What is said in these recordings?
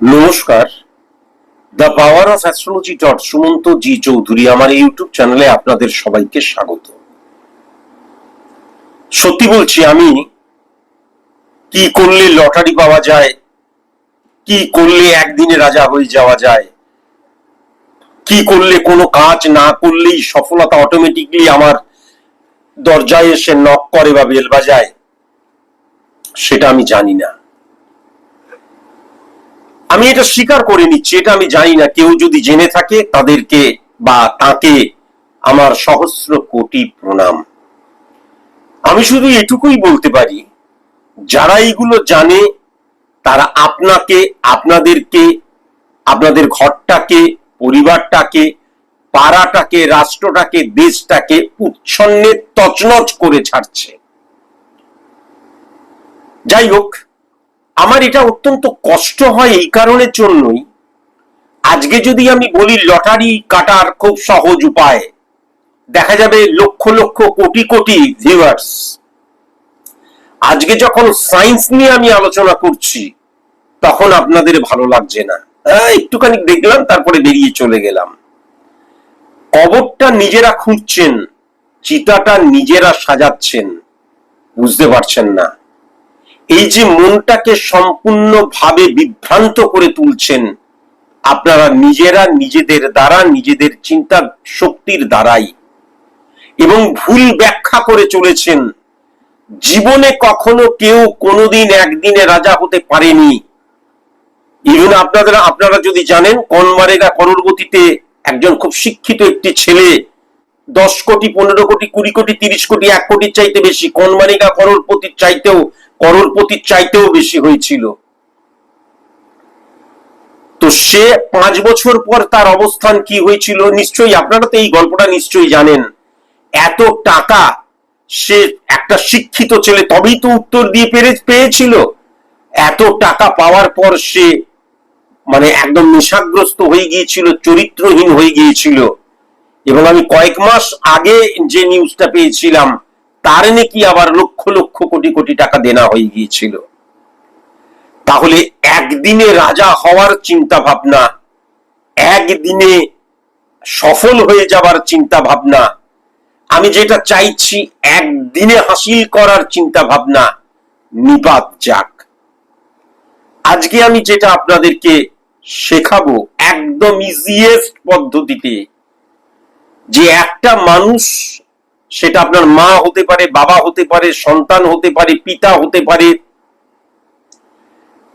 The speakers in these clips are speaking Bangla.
নমস্কার। The power of astrology dot Sumanta G Chowdhury আমার ইউটিউব চ্যানেলে আপনাদের সবাইকে স্বাগত। সত্যি বলছি, আমি কি করলে লটারি পাওয়া যায়, কি করলে একদিনে রাজা হয়ে যাওয়া যায়, কি করলে কোনো কাজ না করলেই সফলতা অটোমেটিকলি আমার দরজায় এসে নক করে বা বেল বাজায়, সেটা আমি জানি না। আমি এটা স্বীকার করে নিচ্ছি, এটা আমি জানি না। কেউ যদি জেনে থাকে তাদেরকে বা তাকে আমার সহস্র কোটি প্রণাম। আমি শুধু এটুকুই বলতে পারি, যারা এইগুলো জানে, তারা আপনাকে, আপনাদেরকে, আপনাদের ঘরটাকে, পরিবারটাকে, পাড়াটাকে, রাষ্ট্রটাকে, দেশটাকে উচ্ছন্নে তছনছ করে ছাড়ছে। যাই হোক আমার এটা অত্যন্ত কষ্ট হয় এই কারণের জন্যই। আজকে যদি আমি বলি, লটারি কাটার খুব সহজ উপায়, দেখা যাবে লক্ষ লক্ষ কোটি কোটি ভিউয়ার্স আজকে যখন সায়েন্স নিয়ে আমি আলোচনা করছি, তখন আপনাদের ভালো লাগছে না। একটুখানি দেখলাম, তারপরে বেরিয়ে চলে গেলাম। কবরটা নিজেরা খুঁজছেন, চিতাটা নিজেরা সাজাচ্ছেন, বুঝতে পারছেন না। এই যে মনটাকে সম্পূর্ণভাবে বিভ্রান্ত করে তুলছেন, আপনারা নিজেরা নিজেদের দ্বারা, নিজেদের চিন্তা শক্তির দ্বারাই। এবং ভুল ব্যাখ্যা করে চলেছেন, জীবনে কখনো কেউ কোনোদিন একদিনে রাজা হতে পারেনি। ইভেন আপনারা আপনারা যদি জানেন কনমারেগা করোড়গতিতে একজন খুব শিক্ষিত একটি ছেলে, দশ কোটি, পনেরো কোটি, কুড়ি কোটি, তিরিশ কোটি, এক কোটির চাইতে বেশি কনমারেগা করোড়পতির চাইতেও করোড়পতির চাইতেও বেশি হয়েছিল। তো সে পাঁচ বছর পর তার অবস্থান কি হয়েছিল? নিশ্চয়ই আপনারা তো এই গল্পটা নিশ্চয়ই জানেন। এত টাকা সে একটা শিক্ষিত ছেলে তবেই তো উত্তর দিয়ে পেরে, পেয়েছিল। এত টাকা পাওয়ার পর সে মানে একদম নেশাগ্রস্ত হয়ে গিয়েছিল, চরিত্রহীন হয়ে গিয়েছিল। এবং আমি কয়েক মাস আগে যে নিউজটা পেয়েছিলাম তার নাকি আবার লক্ষ লক্ষ কোটি কোটি টাকা দেনা হয়ে গিয়েছিল। তাহলে একদিনে রাজা হওয়ার চিন্তা ভাবনা একদিনে সফল হয়ে যাবার চিন্তা ভাবনা আমি যেটা চাইছি একদিনে হাসিল করার চিন্তা ভাবনা নিপাত যাক। আজকে আমি যেটা আপনাদেরকে শেখাবো একদম ইজিয়েস্ট পদ্ধতিতে, যে একটা মানুষ সেটা আপনার মা হতে পারে বাবা হতে পারে সন্তান হতে পারে পিতা হতে পারে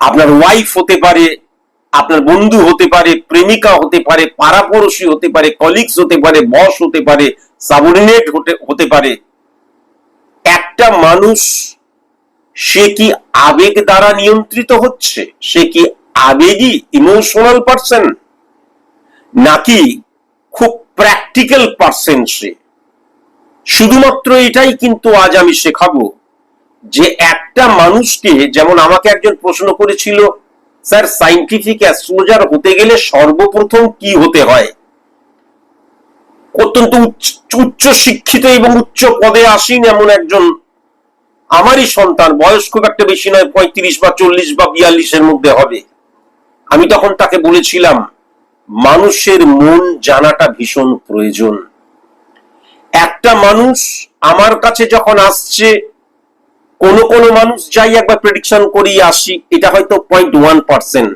আপনার ওয়াইফ হতে পারে আপনার বন্ধু হতে পারে প্রেমিকা হতে পারে পাড়াপড়শি হতে পারে কলিগস হতে পারে বস হতে পারে সাবঅর্ডিনেট হতে হতে পারে একটা মানুষ সে কি আবেগ দ্বারা নিয়ন্ত্রিত হচ্ছে সে কি আবেগী ইমোশনাল পার্সন নাকি খুব প্র্যাকটিক্যাল পার্সন সে শুধুমাত্র এটাই কিন্তু আজ আমি শেখাবো যে একটা মানুষকে, যেমন আমাকে একজন প্রশ্ন করেছিল, স্যার সাইন্টিফিক অ্যাস্ট্রোলজার হতে গেলে সর্বপ্রথম কি হতে হয়? অত্যন্ত উচ্চ শিক্ষিত এবং উচ্চ পদে আসীন এমন একজন আমারই সন্তান, বয়স খুব একটা বেশি নয়, পঁয়ত্রিশ বা চল্লিশ বা বিয়াল্লিশের মধ্যে হবে। আমি তখন তাকে বলেছিলাম, মানুষের মন জানাটা ভীষণ প্রয়োজন। একটা মানুষ আমার কাছে যখন আসছে, কোন কোন মানুষ যাই একবার প্রেডিকশন করিয়ে আসি, এটা হয়তো পয়েন্ট ওয়ান পার্সেন্ট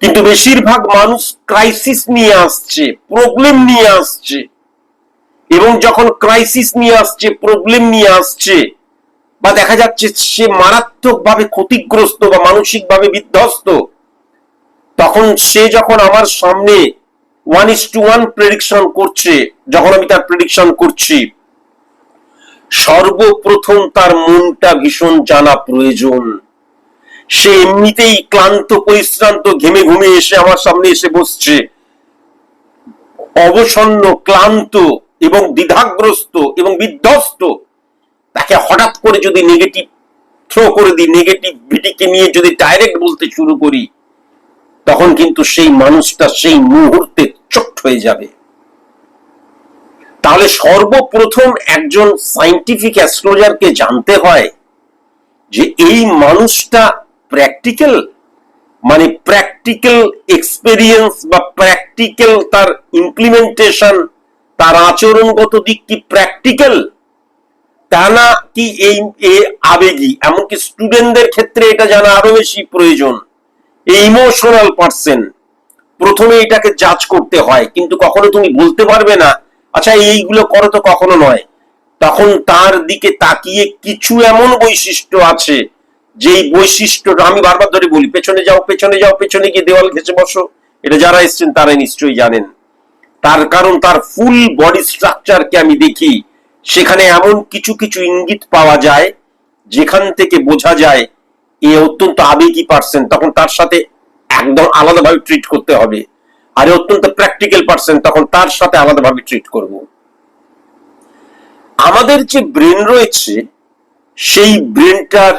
কিন্তু বেশিরভাগ মানুষ ক্রাইসিস নিয়ে আসছে প্রবলেম নিয়ে আসছে। এবং যখন ক্রাইসিস নিয়ে আসছে প্রবলেম নিয়ে আসছে, বা দেখা যাচ্ছে সে মারাত্মকভাবে ক্ষতিগ্রস্ত বা মানসিকভাবে বিধ্বস্ত, তখন সে যখন আমার সামনে one is two one prediction করছে, যখন আমি তার প্রেডিকশন করছি। সর্বপ্রথম তার মনটা ভীষণ জানা প্রয়োজন। সে এমনিতেই ক্লান্ত, পরিশ্রান্ত, ঘেমে ঘুমে এসে আমার সামনে এসে বসছে। অবসন্ন, ক্লান্ত এবং দ্বিধাগ্রস্ত এবং বিধ্বস্ত। তাকে হঠাৎ করে যদি নেগেটিভ থ্রো করে দিই নেগেটিভিটিকে নিয়ে যদি ডাইরেক্ট বলতে শুরু করি, তখন কিন্তু সেই মানুষটা সেই মুহূর্তে চোট হয়ে যাবে। তাহলে সর্বপ্রথম একজন সাইন্টিফিক অ্যাস্ট্রোলজারকে জানতে হয় যে এই মানুষটা প্র্যাকটিক্যাল মানে প্র্যাকটিক্যাল এক্সপেরিয়েন্স বা প্র্যাকটিক্যাল তার ইমপ্লিমেন্টেশন তার আচরণগত দিক কি প্র্যাকটিক্যাল তা না কি এই আবেগী? এমনকি স্টুডেন্টদের ক্ষেত্রে এটা জানা আরও বেশি প্রয়োজন। এই ইমোশনাল পার্সন প্রথমে এটাকে জাজ করতে হয়, কিন্তু কখনো তুমি বলতে পারবে না আচ্ছা এইগুলো করো তো কখনো নয়। তখন তার দিকে তাকিয়ে কিছু এমন বৈশিষ্ট্য আছে, যেই বৈশিষ্ট্যটা আমি বারবার ধরে বলি, পেছনে যাও পেছনে যাও, পেছনে গিয়ে দেওয়াল ঘেঁচে বসো। এটা যারা এসছেন তারা নিশ্চয়ই জানেন। তার কারণ তার ফুল বডি স্ট্রাকচারকে আমি দেখি, সেখানে এমন কিছু কিছু ইঙ্গিত পাওয়া যায়, যেখান থেকে বোঝা যায়, এ অত্যন্ত আবেগী পার্সন তখন তার সাথে একদম আলাদাভাবে ট্রিট করতে হবে। আর অত্যন্ত প্র্যাকটিক্যাল পার্সন তখন তার সাথে আলাদাভাবে ট্রিট করব। আমাদের যে ব্রেন রয়েছে, সেই ব্রেনটার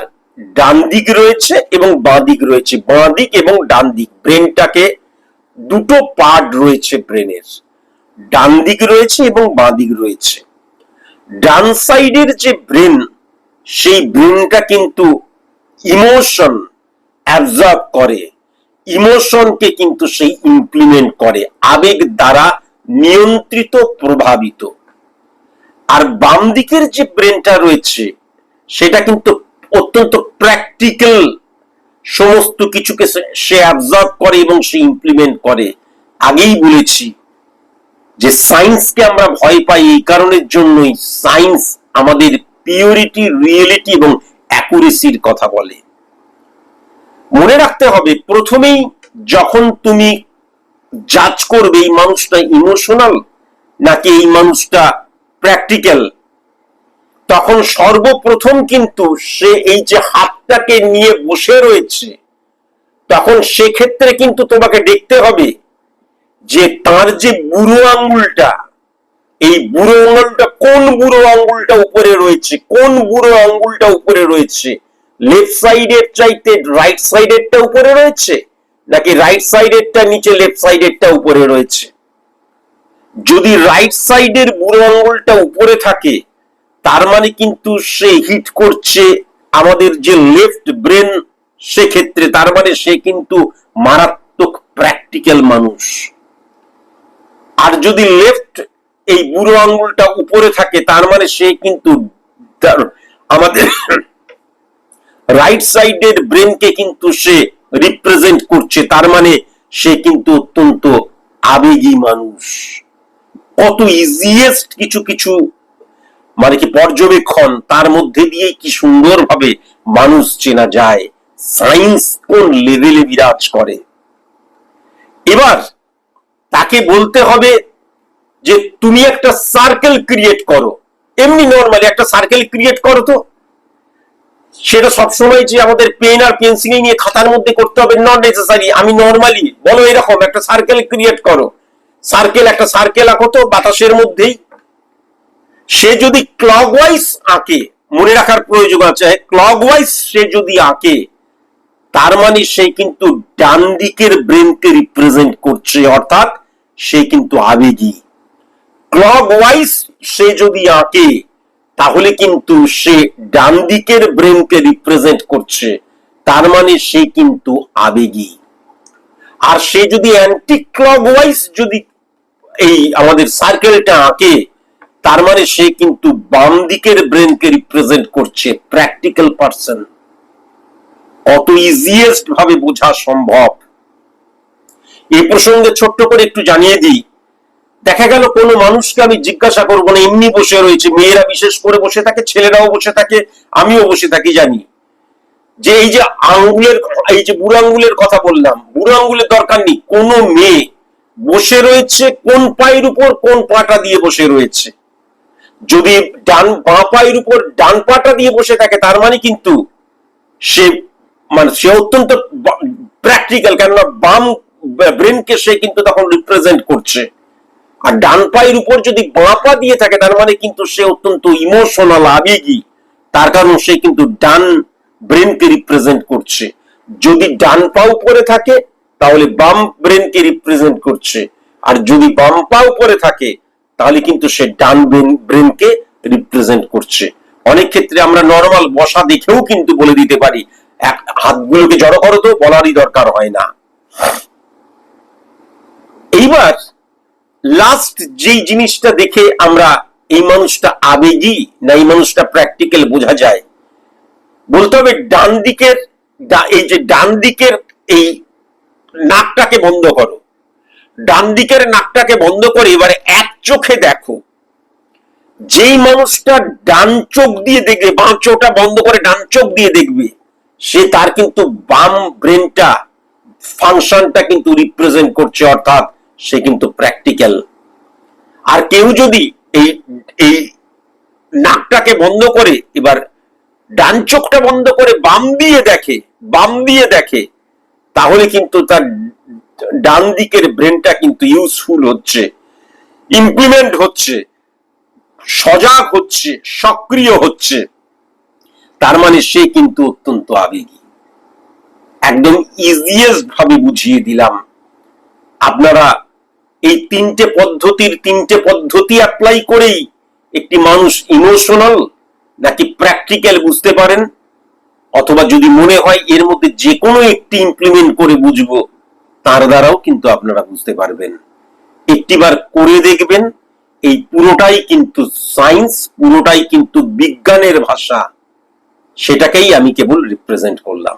ডান দিক রয়েছে এবং বাঁ দিক রয়েছে। বাঁ দিক এবং ডান দিক। ব্রেনটাকে দুটো পার্ট রয়েছে ব্রেনের। ডান দিক রয়েছে এবং বাঁ দিক রয়েছে। ডান সাইডের যে ব্রেন সেই ব্রেনটা কিন্তু ইমোশন অ্যাবজর্ব করে। ইমোশনকে কিন্তু সেই ইমপ্লিমেন্ট করে, আবেগ দ্বারা নিয়ন্ত্রিত, প্রভাবিত। আর বাম দিকের যে ব্রেনটা রয়েছে, সেটা কিন্তু অত্যন্ত প্র্যাকটিক্যাল সমস্ত কিছুকে সে- অ্যাবজর্ব করে এবং সে ইমপ্লিমেন্ট করে। আগেই বলেছি যে সায়েন্সকে আমরা ভয় পাই এই কারণের জন্যই সায়েন্স আমাদের পিওরিটি রিয়েলিটি এবং অ্যাকুরেসির কথা বলে। মনে রাখতে হবে, প্রথমেই যখন তুমি জাজ করবে এই মানুষটা ইমোশনাল নাকি এই মানুষটা প্র্যাকটিক্যাল তখন সর্বপ্রথম কিন্তু সে এই যে হাতটাকে নিয়ে বসে রয়েছে, তখন সেক্ষেত্রে কিন্তু তোমাকে দেখতে হবে যে তার যে বুড়ো আঙ্গুলটা এই বুড়ো আঙ্গুলটা কোন বুড়ো আঙ্গুলটা উপরে রয়েছে, কোন বুড়ো আঙ্গুলটা উপরে রয়েছে লেফট সাইডের চাইতে রাইট সাইডেরটা উপরে রয়েছে? নাকি রাইট সাইডেরটা নিচে লেফট সাইডেরটা উপরে রয়েছে? যদি রাইট সাইডের বুড়ো আঙ্গুলটা উপরে থাকে, তার মানে কিন্তু সে হিট করছে আমাদের যে লেফট ব্রেন সেক্ষেত্রে তার মানে সে কিন্তু মারাত্মক প্র্যাকটিক্যাল মানুষ। আর যদি লেফট এই বুড়ো আঙ্গুলটা উপরে থাকে, তার মানে সে কিন্তু আমাদের রাইট সাইডের ব্রেনকে কিন্তু সে রিপ্রেজেন্ট করছে। তার মানে সে কিন্তু অত্যন্ত আবেগী মানুষ। কত ইজিয়েস্ট কিছু কিছু মানে কি পর্যবেক্ষণ, তার মধ্যে দিয়ে কি সুন্দরভাবে মানুষ চেনা যায়। সায়েন্স কোন লেভেলে বিরাজ করে। এবার তাকে বলতে হবে যে, তুমি একটা সার্কেল ক্রিয়েট করো। এমনি নর্মালি একটা সার্কেল ক্রিয়েট করো তো। সেটা সবসময় যে আমাদের পেন আর পেন্সিল নিয়ে খাতার মধ্যে করতে হবে নট নেসেসারি আমি নর্মালি বলো এরকম, একটা সার্কেল ক্রিয়েট করো। সার্কেল একটা সার্কেল আঁকো তো বাতাসের মধ্যেই। সে যদি ক্লকওয়াইজ আঁকে, মনে রাখার প্রয়োজন আছে ক্লকওয়াইজ সে যদি আঁকে, তার মানে সে কিন্তু ডান দিকের ব্রেনকে রিপ্রেজেন্ট করছে, অর্থাৎ সে কিন্তু আবেগী। ক্লকওয়াইজ সে যদি আঁকে তাহলে কিন্তু সে ডান দিকের ব্রেনকে রিপ্রেজেন্ট করছে। তার মানে সে কিন্তু আবেগী। আর সে যদি অ্যান্টি ক্লকওয়াইজ যদি এই আমাদের সার্কেলটা আঁকে, তার মানে সে কিন্তু বাম দিকের ব্রেনকে রিপ্রেজেন্ট করছে প্র্যাকটিক্যাল পার্সন কত ইজিয়েস্ট ভাবে বোঝা সম্ভব। এই প্রসঙ্গে ছোট্ট করে একটু জানিয়ে দিই দেখা গেল কোনো মানুষকে আমি জিজ্ঞাসা করব না, এমনি বসে রয়েছে। মেয়েরা বিশেষ করে বসে থাকে, ছেলেরাও বসে থাকে, আমিও বসে থাকি, জানি। যে এই যে আঙ্গুলের এই যে বুড়ো আঙ্গুলের কথা বললাম, বুড়ো আঙ্গুলের দরকার নেই। কোনো মেয়ে বসে রয়েছে, কোন পায়ের উপর, কোন পাটা দিয়ে বসে রয়েছে। যদি ডান বাঁ পায়ের উপর ডান পাটা দিয়ে বসে থাকে, তার মানে কিন্তু সে মানে সে অত্যন্ত প্র্যাকটিক্যাল কেননা বাম ব্রেনকে সে কিন্তু তখন রিপ্রেজেন্ট করছে। আর ডান পায়ের উপর যদি বাঁ পা দিয়ে থাকে, তার মানে কিন্তু সে অত্যন্ত ইমোশনাল আবেগী। তার কারণ সে কিন্তু ডান ব্রেনকে রিপ্রেজেন্ট করছে। যদি ডান পা উপরে থাকে, তাহলে বাম ব্রেনকে রিপ্রেজেন্ট করছে। আর যদি বাম পা উপরে থাকে, তাহলে কিন্তু সে ডান ব্রেনকে রিপ্রেজেন্ট করছে। অনেক ক্ষেত্রে আমরা নর্মাল বসা দেখেও কিন্তু বলে দিতে পারি, এক হাতগুলোকে জড়ো করো তো, বলারই দরকার হয় না। এইবার লাস্ট যেই জিনিসটা দেখে আমরা এই মানুষটা আবেগী না এই মানুষটা প্র্যাকটিক্যাল বোঝা যায়, বলতে হবে ডান দিকের এই যে ডান দিকের এই নাকটাকে বন্ধ করো। ডান দিকের নাকটাকে বন্ধ করে এবারে এক চোখে দেখো। যেই মানুষটা ডান চোখ দিয়ে দেখবে বাম চোখটা বন্ধ করে ডান চোখ দিয়ে দেখবে, সে তার কিন্তু বাম ব্রেনটা ফাংশনটা কিন্তু রিপ্রেজেন্ট করছে, অর্থাৎ সে কিন্তু প্র্যাকটিক্যাল আর কেউ যদি এই এই নাকটাকে বন্ধ করে, এবার ডান চোখটা বন্ধ করে বাম দিয়ে দেখে, বাম দিয়ে দেখে, তাহলে কিন্তু তার ডান দিকের ব্রেনটা কিন্তু ইউজফুল হচ্ছে ইমপ্লিমেন্ট হচ্ছে, সজাগ হচ্ছে, সক্রিয় হচ্ছে। তার মানে সে কিন্তু অত্যন্ত আবেগী। একদম ইজিয়েস্ট ভাবে বুঝিয়ে দিলাম। আপনারা এই তিনটে পদ্ধতির তিনটে পদ্ধতি অ্যাপ্লাই করেই একটি মানুষ ইমোশনাল নাকি প্র্যাকটিক্যাল বুঝতে পারেন? অথবা যদি মনে হয় এর মধ্যে যে কোনো একটি ইমপ্লিমেন্ট করে বুঝব, তার দ্বারাও কিন্তু আপনারা বুঝতে পারবেন। একটিবার করে দেখবেন, এই পুরোটাই কিন্তু সায়েন্স পুরোটাই কিন্তু বিজ্ঞানের ভাষা, সেটাকেই আমি কেবল রিপ্রেজেন্ট করলাম।